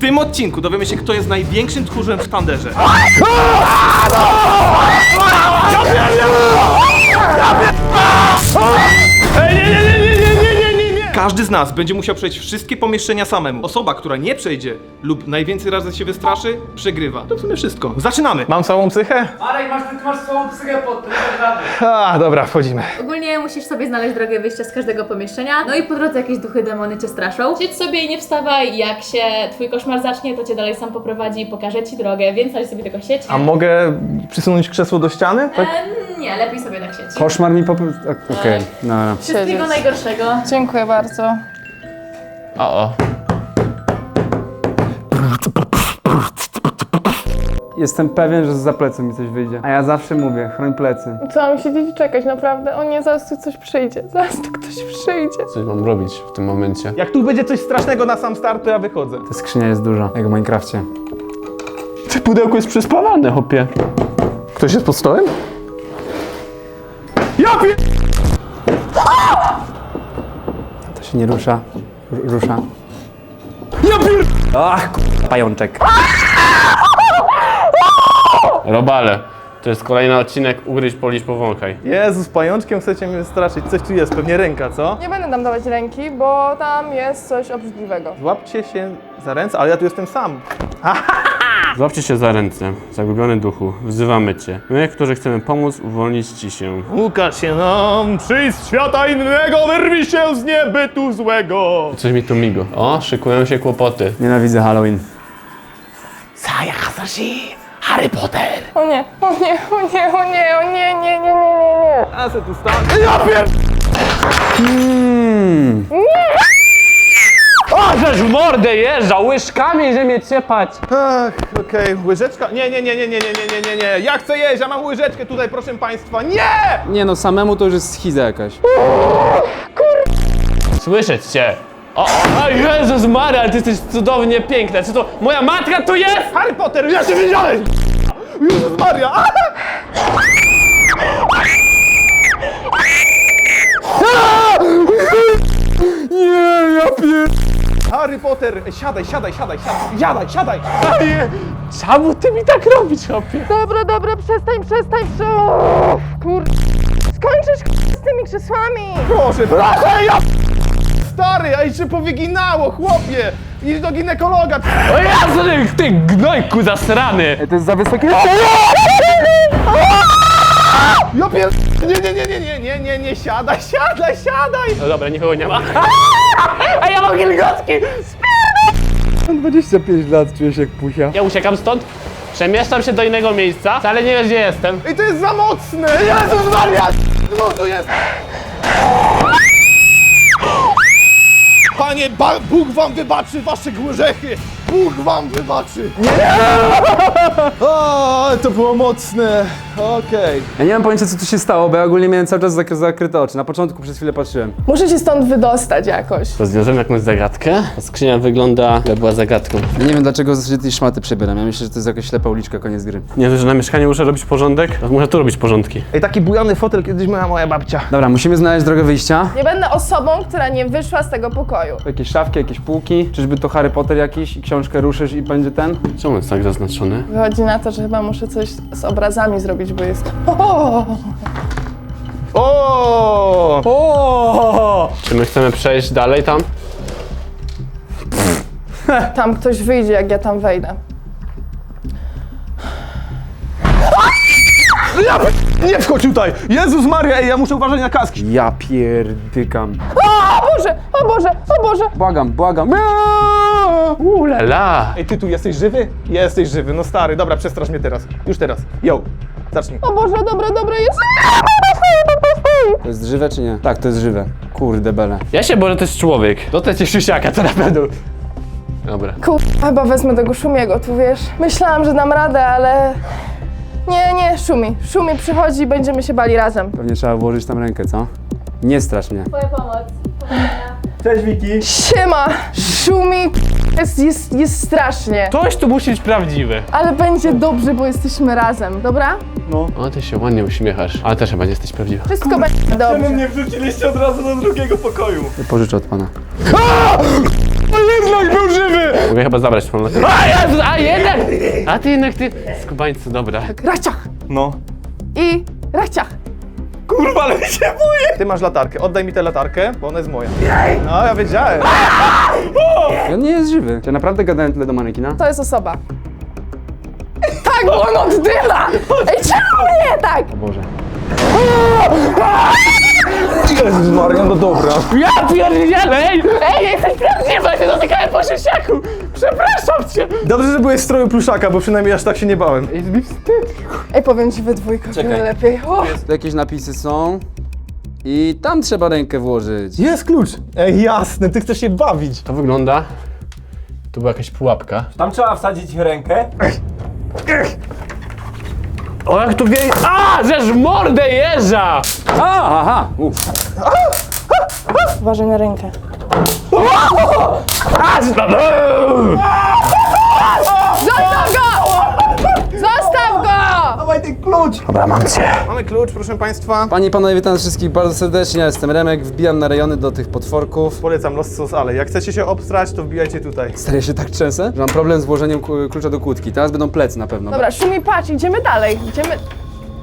tym odcinku dowiemy się, kto jest największym tchórzem w tanderze. Ej, nie, nie, nie, Każdy z nas będzie musiał przejść wszystkie pomieszczenia samemu. Osoba, która nie przejdzie lub najwięcej razy się wystraszy, przegrywa. To w sumie wszystko. Zaczynamy! Mam całą psychę? Marek, masz, ty masz swoją psychę pod tym, nie rady. A, dobra, wchodzimy. Ogólnie musisz sobie znaleźć drogę wyjścia z każdego pomieszczenia, no i po drodze jakieś duchy, demony cię straszą. Siedź sobie i nie wstawaj, jak się twój koszmar zacznie, to cię dalej sam poprowadzi i pokaże ci drogę, więc daj sobie tylko sieć. A mogę przysunąć krzesło do ściany? Tak? Em, nie, lepiej sobie tak sieć. Koszmar mi po... Okej, dobra. Wszystkiego najgorszego. Dziękuję bardzo. O, o. Jestem pewien, że za plecem mi coś wyjdzie. A ja zawsze mówię, chroń plecy. Co mam siedzieć i czekać, naprawdę? O nie, zaraz tu coś przyjdzie. Zaraz tu ktoś przyjdzie. Coś mam robić w tym momencie. Jak tu będzie coś strasznego na sam start, to ja wychodzę. Ta skrzynia jest duża, jak w Minecrafcie. Czy pudełko jest przespawane, hopie? Ktoś jest pod stołem? Ja pier... się nie rusza. R- rusza. Ja pier... Ach, k***a, pajączek. Robale. To jest kolejny odcinek Ugryź, polisz, powąchaj. Jezus, pajączkiem chcecie mnie straszyć. Coś tu jest, pewnie ręka, co? Nie będę tam dawać ręki, bo tam jest coś obrzydliwego. Złapcie się za ręce, ale ja tu jestem sam. Złapcie się za ręce, zagubiony duchu, wzywamy Cię. My, którzy chcemy pomóc, uwolnić Ci się. Ukaż się nam, przyjdź z świata innego, wyrwij się z niebytu złego. Coś mi tu migo. O, szykują się kłopoty. Nienawidzę Halloween. O nie, o nie, o nie, o nie, o nie, nie, nie, nie, nie, nie. A se tu stanę. Ja pier... O, żeż w mordę jeżdża, łyżkami, że mnie ciepać. Ach, okej, łyżeczka. Nie, nie, nie, nie, nie, nie, nie, nie, nie, nie. Ja chcę jeść, ja mam łyżeczkę tutaj, proszę państwa. Nie! Nie no, samemu to już jest schiza jakaś. Słyszeć Cię! O, o, o Jezus Maria, ale Ty jesteś cudownie piękna. Czy to moja matka tu jest? Harry Potter, ja się wiedziałem! Jezus Maria! Nie, ja pier... Harry Potter, siadaj, siadaj, siadaj, siadaj, siadaj, siadaj! Czemu Ty mi tak robisz, hopie? Dobra, dobra, przestań, przestań, co? Kur... Skończysz kur... z tymi krzesłami! Proszę, proszę, ja... Stary, a się powyginało, chłopie! Idź do ginekologa! O Jezu, ty gnojku zasrany! To jest za wysokie. Ja pier... Nie, nie, nie, nie, nie, nie, nie, nie, siadaj, siadaj, siadaj! No dobra, nikogo nie ma. A ja mam gilgotki! 25 lat, czuję się jak pusia. Ja uciekam stąd, przemieszczam się do innego miejsca, wcale nie wiesz gdzie jestem. I to jest za mocne! Jezus Maria! No to jest... Panie, ba- Bóg wam wybaczy wasze grzechy! Bóg wam wybaczy! Nie! O, ale to było mocne. Okej. Ja nie mam pojęcia co tu się stało, bo ja ogólnie miałem cały czas zak- zakryte oczy. Na początku przez chwilę patrzyłem. Muszę się stąd wydostać jakoś. Rozwiążemy jakąś zagadkę. Ta skrzynia wygląda, jakby była zagadką. Nie wiem dlaczego w zasadzie tej szmaty przebieram. Ja myślę, że to jest jakaś ślepa uliczka, koniec gry. Nie dość, że na mieszkaniu muszę robić porządek, to muszę tu robić porządki. Ej, taki bujany fotel kiedyś miała moja babcia. Dobra, musimy znaleźć drogę wyjścia. Nie będę osobą, która nie wyszła z tego pokoju. Jakieś szafki, jakieś półki. Czyżby to Harry Potter jakiś i książkę ruszysz i będzie ten? Czemu jest tak zaznaczony? Wychodzi na to, że chyba muszę coś z obrazami zrobić, bo jest... O! O! O! Czy my chcemy przejść dalej tam? Tam ktoś wyjdzie, jak ja tam wejdę. Ja p- nie wchodź tutaj! Jezus Maria, ej, ja muszę uważać na kaski. Ja pierdykam. O Boże, o Boże, o Boże! Błagam, błagam. Ulala! Ej, ty tu jesteś żywy? Jesteś żywy, no stary, dobra, przestrasz mnie teraz. Już teraz. Yo, zacznij. O Boże, dobre, dobre jest! To jest żywe czy nie? Tak, to jest żywe. Kurde bele. Ja się boję, że to jest człowiek. To te Krzysiaka, to na pewno. Dobra. Kur... Chyba wezmę tego Szumiego, tu wiesz. Myślałam, że dam radę, ale... Nie, nie, Szumi. Szumi przychodzi i będziemy się bali razem. Pewnie trzeba włożyć tam rękę, co? Nie strasz mnie. Twoja pomoc. Cześć, Wiki. Siema! Szumi jest, jest, jest strasznie. Ktoś tu musi być prawdziwy. Ale będzie dobrze, bo jesteśmy razem, dobra? O, ty się ładnie uśmiechasz. Ale też chyba nie jesteś prawdziwa. Wszystko będzie dobrze. mnie wrzuciliście od razu do drugiego pokoju. Pożyczę od pana. Jednak był żywy! Mogę chyba zabrać latarkę. A, Jezu, a jednak! A ty jednak, ty... Skubańcu, dobra. Raciach No. i raciach. Kurwa, ale się boję! Ty masz latarkę, oddaj mi tę latarkę, bo ona jest moja. No, ja wiedziałem. On nie jest żywy. Czy naprawdę gadałem tyle do manekina? To jest osoba. Tak, bo on oddycha! Ej, czemu nie tak? Boże. Jezus Maria, no dobra. Ja pierdzielę, ej! Ej, jesteś prawdziwa, się dotykałem po siusiaku! Przepraszam cię! Dobrze, że byłeś w stroju pluszaka, bo przynajmniej aż tak się nie bałem. Jest mi wstyd. Ej, powiem ci we dwójkę, wiele lepiej. O, Tu jakieś napisy są. I tam trzeba rękę włożyć. Jest klucz. Ej, jasne, ty chcesz się bawić. To wygląda... Tu była jakaś pułapka. Tam trzeba wsadzić rękę. O, jak tu wieje... A, żeż mordę jeża! A, aha. U. uważaj na rękę. Zostaw go! Zostaw go! Dawaj ten klucz. Dobra, mam cię. Mamy klucz, proszę państwa. Panie i panowie, witam wszystkich bardzo serdecznie. Ja jestem Remek, wbijam na rejony do tych potworków. Polecam Los Sos, ale jak chcecie się obstrać, to wbijajcie tutaj. Stary, się tak trzęsę, że mam problem z włożeniem ku- klucza do kłódki. Teraz będą plecy na pewno. Dobra, Szumi, patrz, idziemy dalej. Idziemy...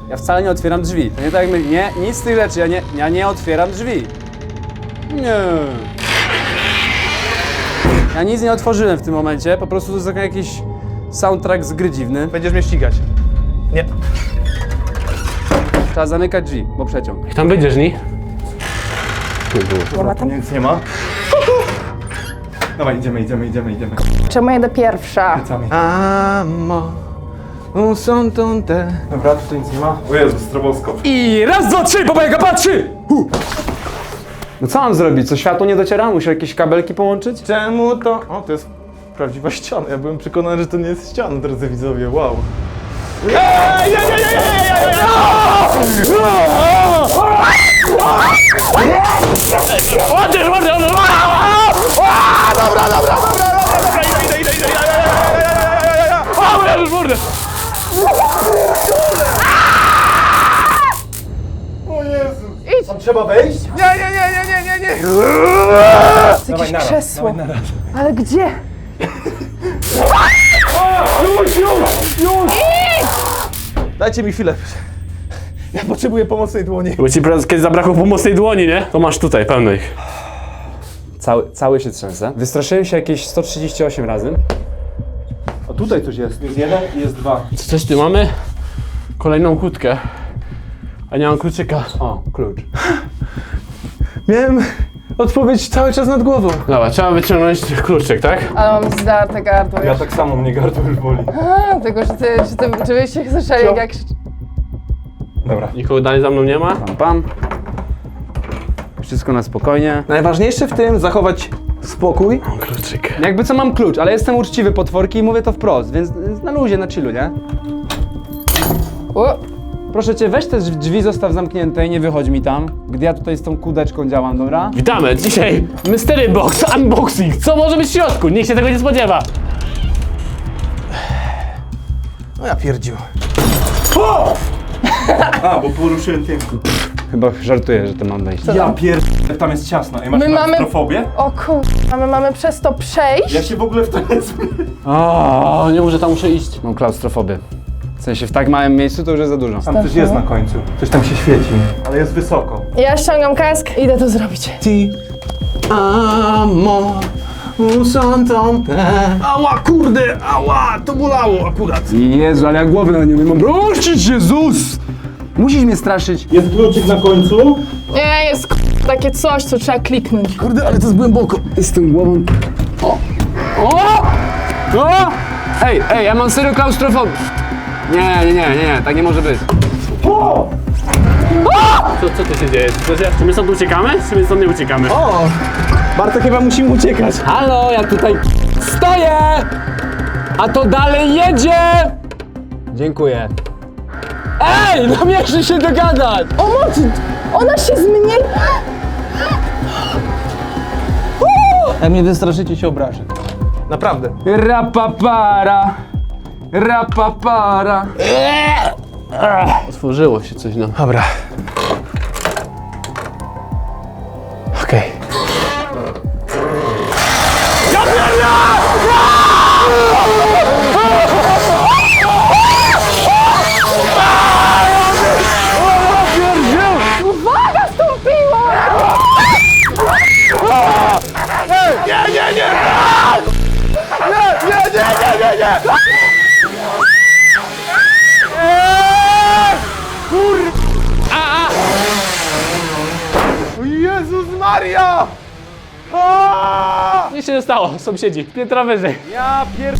Ja wcale nie otwieram drzwi. To nie tak jak my... Nie, nic z tych rzeczy. Ja nie, ja nie otwieram drzwi. Nie. Ja nic nie otworzyłem w tym momencie. Po prostu to jest jakiś soundtrack z gry dziwny. Będziesz mnie ścigać. Nie. Trzeba zamykać drzwi, bo przeciąg. Jak tam będziesz, ni? Tu było. Nic nie ma. Dawaj, idziemy, idziemy, idziemy, idziemy. Czemu jedę pierwsza? Amo, son tonte. Dobra, tutaj nic nie ma. O Jezu, stroboskop. I raz, dwa, trzy, babajka patrzy! Hu. No co mam zrobić? Co światło nie dociera? Muszę jakieś kabelki połączyć? Czemu to... O, to jest prawdziwa ściana. Ja byłem przekonany, że to nie jest ściana, drodzy widzowie. Wow. Ładziesz, mordę! Idę, idę, idę, A, uderzysz mordę! Tam trzeba wejść? Nie, nie, nie, nie, nie, nie, nie. To jakieś krzesło. Ale gdzie? Dajcie mi chwilę. Ja potrzebuję pomocnej dłoni. Bo ci teraz kiedyś zabrakło pomocnej dłoni, nie? To masz tutaj, pełno ich. Cały, cały się trzęsę. Wystraszyłem się jakieś 138 razy. Tutaj coś jest. Jest jeden i jest dwa. Co coś tu mamy? Kolejną kłódkę. A nie mam kluczyka. O, klucz. Miałem odpowiedź cały czas nad głową. Dobra, trzeba wyciągnąć kluczyk, tak? Ale mam zdarte gardło Ja już. tak samo, mnie gardło już boli. A, Tylko, że ty, że ty, czy byście słyszeli jak... jak... Dobra. Nikogo dalej za mną nie ma? Pam, pam. Wszystko na spokojnie. Najważniejsze w tym zachować spokój. Mam kluczyk. Jakby co mam klucz, ale jestem uczciwy potworki i mówię to wprost, więc na luzie, na chillu, nie? O, Proszę cię, weź te drzwi, zostaw zamknięte i nie wychodź mi tam, gdy ja tutaj z tą kudeczką działam, dobra? Witamy! Dzisiaj Mystery Box Unboxing! Co może być w środku? Nikt się tego nie spodziewa! No ja pierdził. A, bo poruszyłem piękno. Chyba żartuję, że to mam wejść. Ja pierdolę, tam jest ciasno. Ej, masz My mamy- klaustrofobię? o kur... A my mamy przez to przejść? Ja się w ogóle w to nie zmienię. O, nie muszę tam muszę iść. Mam klaustrofobię. W sensie w tak małym miejscu to już jest za dużo. Tam coś jest na końcu. Coś tam się świeci. Ale jest wysoko. Ja ściągam kask, idę to zrobić. Ti amo un tonte. Ała, kurde, ała, to bolało akurat. Jezu, ale ja głowy na nie mam. Prościć, Jezus! Musisz mnie straszyć. Jest kluczyk na końcu. Nie, jest k- takie coś, co trzeba kliknąć. Kurde, ale to jest głęboko. Z tą głową. O! O! O! Ej, ej, ja mam serio klaustrofobię. Nie, nie, nie, nie, tak nie może być. Co, co tu się dzieje? Co się, czy my stąd uciekamy? Czy my stąd nie uciekamy? O! Bartek chyba musimy uciekać. Halo, ja tutaj stoję! A to dalej jedzie! Dziękuję. Ej, no mieliśmy się dogadać! O moc! Ona się zmieni... Jak mnie wystraszycie, się obrażę. Naprawdę. Rapapara, rapapara. Otworzyło się coś nam. Dobra. Nie stało, sąsiedzi. Piętra wyżej. Ja pier...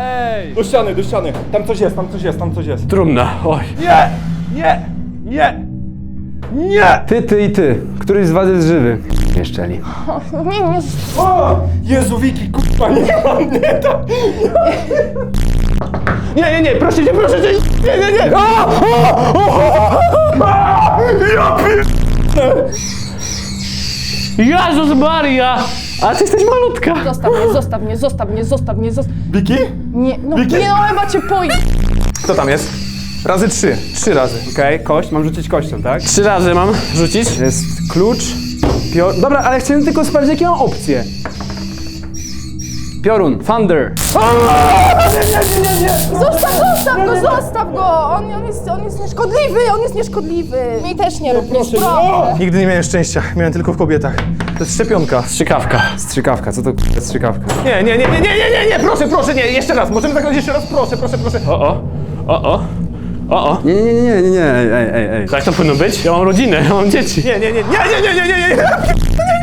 Ej! Do ściany, do ściany. Tam coś jest, tam coś jest, tam coś jest. Trumna, oj. Nie! Nie! Nie! Nie! Ty, ty i ty. Któryś z was jest żywy. Mieszczeli. Nie, nie, O! Jezu, Wiki, kurwa, nie mam mnie to... Nie, nie, nie, proszę cię, proszę cię! Nie, nie, nie! A! Ja pier... Jezus Maria! A ty jesteś malutka. zostaw mnie, zostaw mnie, zostaw mnie, zostaw mnie, zostaw... Wiki? Nie, no Wiki? nie, no chyba cię poi... Kto tam jest? Razy trzy. Trzy razy. Okej, kość, mam rzucić kością, tak? Trzy razy mam rzucić. Jest klucz, pior... Dobra, ale chciałem tylko sprawdzić, jakie mam opcje. Piorun, thunder. Zostaw, zostaw go, zostaw go! On, on, jest, on jest nieszkodliwy, on jest nieszkodliwy. Mi też nie rób nic, proszę. Nigdy nie miałem szczęścia, miałem tylko w kobietach. To jest szczepionka. Strzykawka. Strzykawka, co to k***a jest strzykawka? Nie, nie, nie, nie, nie, nie, nie, nie, proszę, proszę, nie, jeszcze raz, możemy zagrać jeszcze raz, proszę, proszę, proszę. O, o. O, o. O, o. Nie, nie, nie, nie, nie, nie, ej, ej, ej, ej. Tak to powinno być? Ja mam rodzinę, ja mam dzieci. Nie, nie, nie, nie, nie, nie, nie, nie, nie, nie, nie, nie,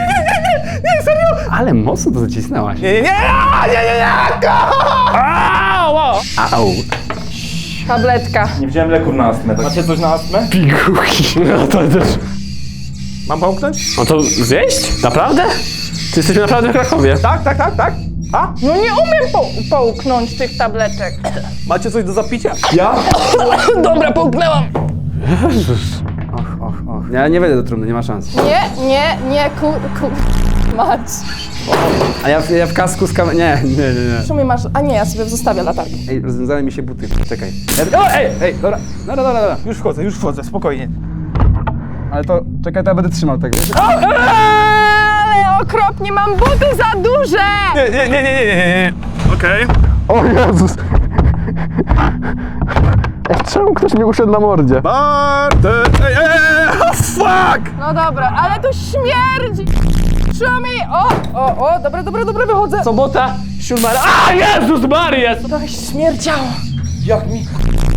serio. Ale mocno to zacisnęłaś. Nie, nie, nie, nie, nie, nie, nie. Ała! Au. Tabletka. Nie wziąłem leków na astmę. Macie coś na astmę? Pigułki. No to też. Mam pomknąć? No to zjeść? Naprawdę? Ty jesteśmy naprawdę w Krakowie. Tak, tak, tak, tak. A? No nie umiem po, połknąć tych tabletek. Macie coś do zapicia? Ja? Dobra, połknęłam. Och, och, och. Ja nie wejdę do trumny, nie ma szans. Nie, nie, nie, kur, kur... Mać. A ja, w- ja w kasku z kam... Nie, nie, nie, nie. W sumie masz... A nie, ja sobie zostawię latarkę. Ej, rozwiązały mi się buty, czekaj. Ja, o, ej, ej, dobra, dobra, dobra, dobra. Już wchodzę, już wchodzę, spokojnie. Ale to, czekaj, to ja będę trzymał tego. Ale okropnie, mam buty za duże! Nie, nie, nie, nie, nie, nie, nie. Okej. O Jezus! Ej, czemu ktoś mi uszedł na mordzie? Bartek! Ej, ej, ej, oh, fuck! No dobra, ale to śmierdzi! Szumi! O, o, o, dobra, dobra, dobra, wychodzę. Sobota, siódma... A Jezus Maria! Trochę śmierdziało. Jak mi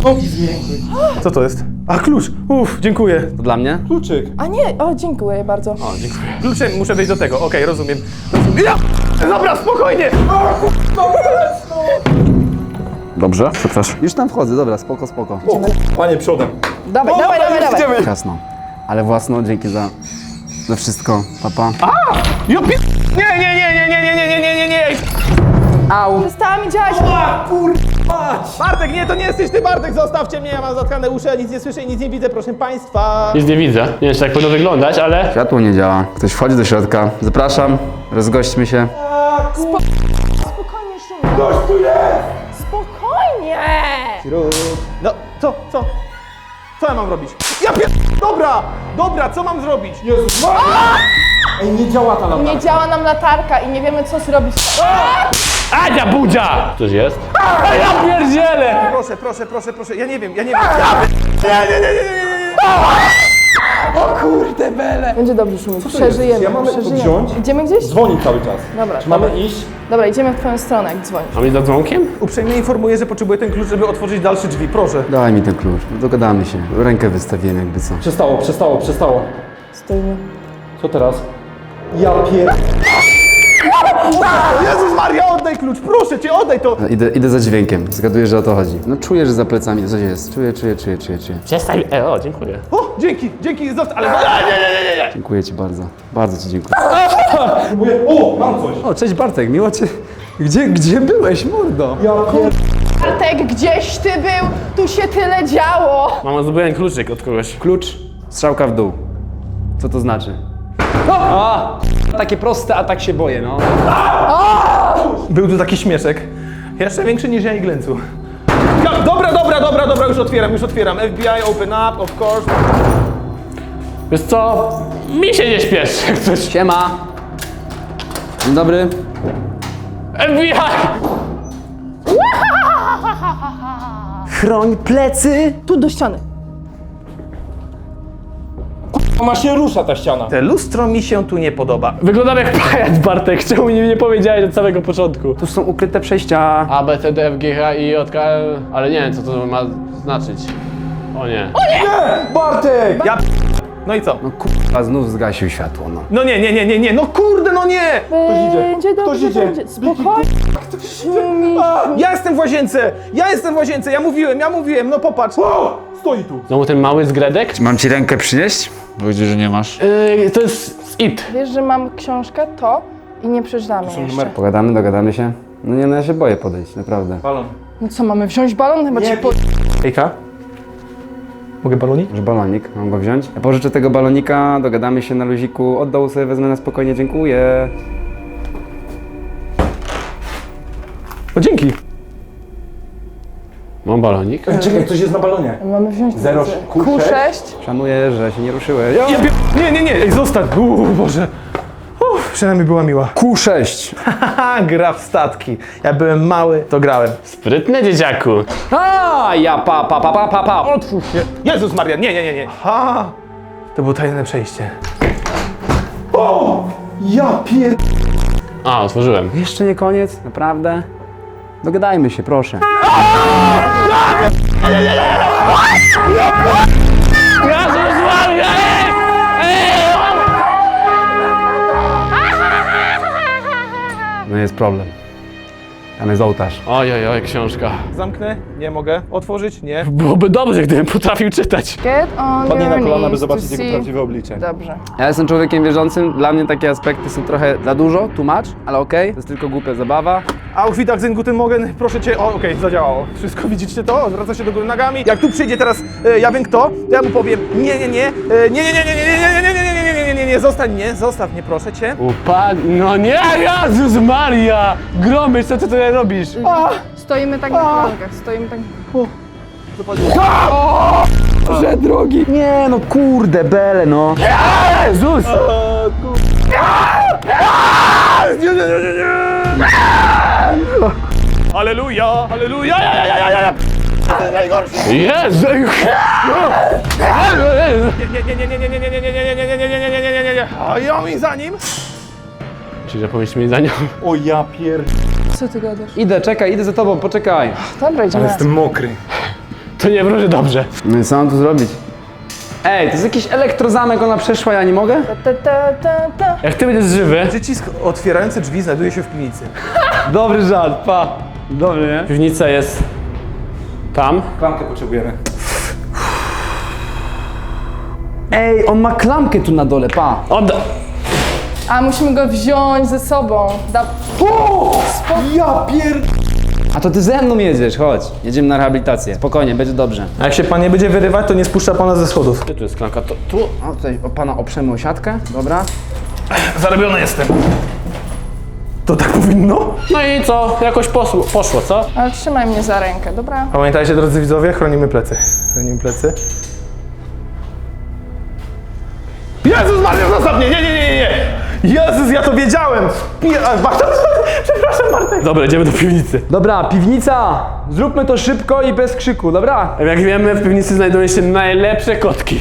nogi zmiękły. Co to jest? A, klucz. Uff, dziękuję. To dla mnie? Kluczyk. A nie, o, dziękuję bardzo. Kluczem muszę wejść do tego. Okej, rozumiem. rozumiem. Ja! Dobra, spokojnie! Dobrze, przepraszam. Już tam wchodzę, dobra, spoko, spoko. O, panie przodem. Dawaj, dawaj, dawaj, dawaj. Jasno. Ale własno, dzięki za, za wszystko, papa. Ja pi... Nie, nie, nie, nie, nie, nie, nie, nie, nie, nie, nie. Au! Przestała mi działać. Bartek, nie, to nie jesteś ty, Bartek, zostawcie mnie, ja mam zatkane uszy, ja nic nie słyszę i nic nie widzę, proszę państwa. Nic nie widzę. Nie wiem, czy tak powinno wyglądać, ale... Światło nie działa. Ktoś wchodzi do środka. Zapraszam, rozgośćmy się. Spokojnie, Szumi. Ktoś tu jest! Spokojnie! No, co, co? Co ja mam robić? Ja pier... Dobra, dobra, co mam zrobić? Jezus, Ej, nie działa ta latarka. Nie działa nam latarka i nie wiemy, co zrobić. Adzia budzia! Coś jest? A ja pierdzielę! Proszę, proszę, proszę, proszę, ja nie wiem, ja nie wiem. Ja... Nie, nie, nie, nie, nie, nie, nie. Będzie dobrze, Szumi. Przeżyjemy, Ja mam lekko przeżyjemy. wziąć? Idziemy gdzieś? Dzwoni cały czas. Dobra, Czy mamy iść? dobra, idziemy w twoją stronę, jak dzwonisz. Mam iść za dzwonkiem? Uprzejmie informuję, że potrzebuję ten klucz, żeby otworzyć dalsze drzwi, proszę. Daj mi ten klucz, dogadamy się. Rękę wystawiłem jakby co. Przestało, przestało, przestało. Stoimy. Co teraz? Ja pier... Jezus Maria, oddaj klucz, proszę cię, oddaj to! Idę, idę za dźwiękiem, zgaduję, że o to chodzi. No czuję, że za plecami coś jest. Czuję, czuję, czuję, czuję, czuję. Przestań. E, o, dziękuję. O, dzięki, dzięki, zostaw, ale... Nie, nie, nie, nie, nie! Dziękuję ci bardzo. Bardzo ci dziękuję. Próbuję... O, mam coś! O, cześć Bartek, miło cię... Gdzie, gdzie byłeś, mordo? Ja pier... Bartek, gdzieś ty był? Tu się tyle działo! Mama, zdobyłem kluczyk od kogoś. Klucz, strzałka w dół. Co to znaczy? O! Takie proste, a tak się boję, no. Był tu taki śmieszek. Jeszcze większy niż ja i Glencu. Ja, dobra, dobra, dobra, dobra, już otwieram, już otwieram. FBI, open up, of course. Wiesz co? Mi się nie śpieszy, jak coś. Siema. Dzień dobry. FBI! Chroń plecy. Tu do ściany. Ma się rusza ta ściana. Te lustro mi się tu nie podoba. Wyglądam jak pajac, Bartek. Czemu mi nie powiedziałeś od samego początku? Tu są ukryte przejścia. A, B, C, D, F, G, H, I, J, K, L, ale nie wiem, co to ma znaczyć. O nie. Bartek! Ja p- No i co? No kurwa, znów zgasił światło, no. No nie, nie, nie, nie, nie, no kurde, no nie! Będzie dobrze, będzie. Spokojnie. A, ja jestem w łazience! Ja jestem w łazience, ja mówiłem, ja mówiłem, no popatrz. O, stoi tu. Znowu ten mały zgredek? Mam ci rękę przynieść? Bo widzę, że nie masz. Yy, to jest z IT. Wiesz, że mam książkę, to i nie przeczytamy jeszcze. Pogadamy, dogadamy się. No nie, no ja się boję podejść, naprawdę. Balon. No co, mamy wziąć balon? Chyba ci po... Ejka? Mogę balonik? Może balonik, mam go wziąć? Ja pożyczę tego balonika, dogadamy się na luziku, od dołu sobie wezmę na spokojnie, dziękuję. Mam balonik. Czekaj, coś jest na balonie. Mamy wziąć Zero, Q6? Q6. Szanuję, że się nie ruszyłeś. Ja pie- Nie, nie, nie, ej, zostaw. Uuu, Boże. Uff, przynajmniej była miła. Q6. Haha, gra w statki. Ja byłem mały, to grałem. Sprytny dzieciaku. A, ja pa, pa, pa, pa, pa, pa. Otwórz się. Jezus Maria, nie, nie, nie, nie. Ha! To było tajne przejście. O! Ja pier... A, otworzyłem. Jeszcze nie koniec, naprawdę? Dogadajmy się, proszę. No jest problem. Tam jest ołtarz. Oj, oj, oj, książka. Zamknę? Nie mogę. Otworzyć? Nie. Byłoby dobrze, gdybym potrafił czytać. Get on Padnij your na kolana, by knees zobaczyć jego see- prawdziwe oblicze. Dobrze. Ja jestem człowiekiem wierzącym, dla mnie takie aspekty są trochę za dużo, tłumacz, ale okej, to jest tylko głupia zabawa. Auf Wiedersehen, guten Morgen, proszę cię. O, okej, zadziałało. Wszystko widzicie to? Zwraca się do góry nogami. Jak tu przyjdzie teraz, e, ja wiem kto, to ja mu powiem nie, nie, nie, e, nie, nie, nie, nie, nie, nie, nie, nie, nie, nie, nie, nie, nie, nie, nie, zostań, nie, zostaw mnie, proszę cię. Upadł. No nie, Jezus Maria! Gromy, co ty tutaj robisz? Stoimy tak na kolankach, stoimy tak... Że drogi! Nie no kurde, bele no. Jezus! Aleluja, aleluja, ja, ja, ja, ja, ja. Jezu! Nie, nie, nie, nie, nie, nie, nie, nie, nie, nie, nie, nie, nie, nie, nie, nie, nie, nie, nie, nie. A ja mi za nim. Czyli, że powinniśmy mieć za nią. O ja pier... Co ty gadasz? Idę, czekaj, idę za tobą, poczekaj. Dobra, idziemy. mokry. To nie wróży dobrze. No i co mam tu zrobić? Ej, to jest jakiś elektrozamek, ona przeszła, ja nie mogę? Ta, ta, ta, ta. Jak ty będziesz żywy, Przycisk otwierający drzwi znajduje się w piwnicy. Dobry żart, pa. Dobry, nie? Piwnica jest tam. Klamkę potrzebujemy. Ej, on ma klamkę tu na dole, pa. Odda... A musimy go wziąć ze sobą. Da... Ja pier... A to ty ze mną jedziesz, chodź. Jedziemy na rehabilitację. Spokojnie, będzie dobrze. A jak się pan nie będzie wyrywać, to nie spuszcza pana ze schodów. Gdzie tu jest klamka? To, tu. O, tutaj o pana oprzemy o siatkę, dobra. Zarobiony jestem. To tak powinno? No i co? Jakoś poszło, poszło co? Ale trzymaj mnie za rękę, dobra? Pamiętajcie, drodzy widzowie, chronimy plecy. Chronimy plecy. Jezus Maria, zostaw mnie! Nie, nie, nie, nie, nie! Jezus, ja to wiedziałem! Spie- a, Bartek, Przepraszam, Bartek. Dobra, idziemy do piwnicy. Dobra, piwnica! Zróbmy to szybko i bez krzyku, dobra? Jak wiemy, w piwnicy znajdują się najlepsze kotki.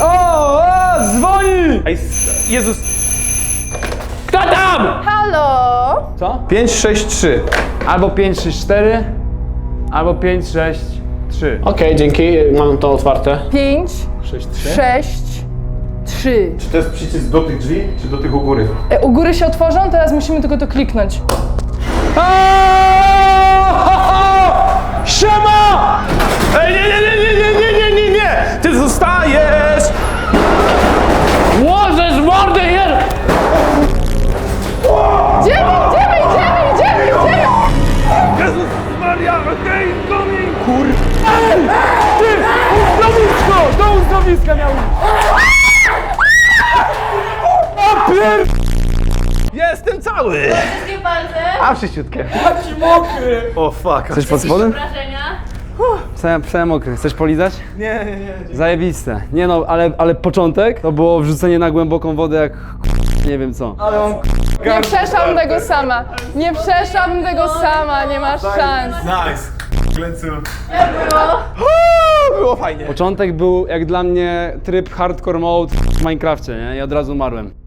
O, o dzwoni! Ej, s- Jezus. Kto tam? Halo? Co? 5, 6, 3. Albo 5, 6, 4, albo 5, 6, 3. Okej, dzięki. Mam to otwarte. 5, 6, 3. 6, 3. Czy to jest przycisk do tych drzwi, czy do tych u góry? E, u góry się otworzą, teraz musimy tylko to kliknąć. Siema! Ej, nie, nie, nie, nie, nie, nie, nie, nie, nie! Ty zostajesz! Łożesz mordę Uzdrowisko! Do uzdrowiska miał Jestem cały! Wszystkie palce, A, wszyściutkie. mokry! O, fuck. Chcesz pod spodem? wrażenia. Psem, psem mokry. Chcesz polizać? Nie, nie, nie. Zajebiste. Nie no, ale, ale początek to było wrzucenie na głęboką wodę jak nie wiem co. Ale on... Nie przeszłam tego sama. Nie przeszłam tego sama, nie masz szans. Nice. Uuu, Było fajnie. Początek był jak dla mnie tryb hardcore mode w Minecrafcie, nie? I od razu umarłem.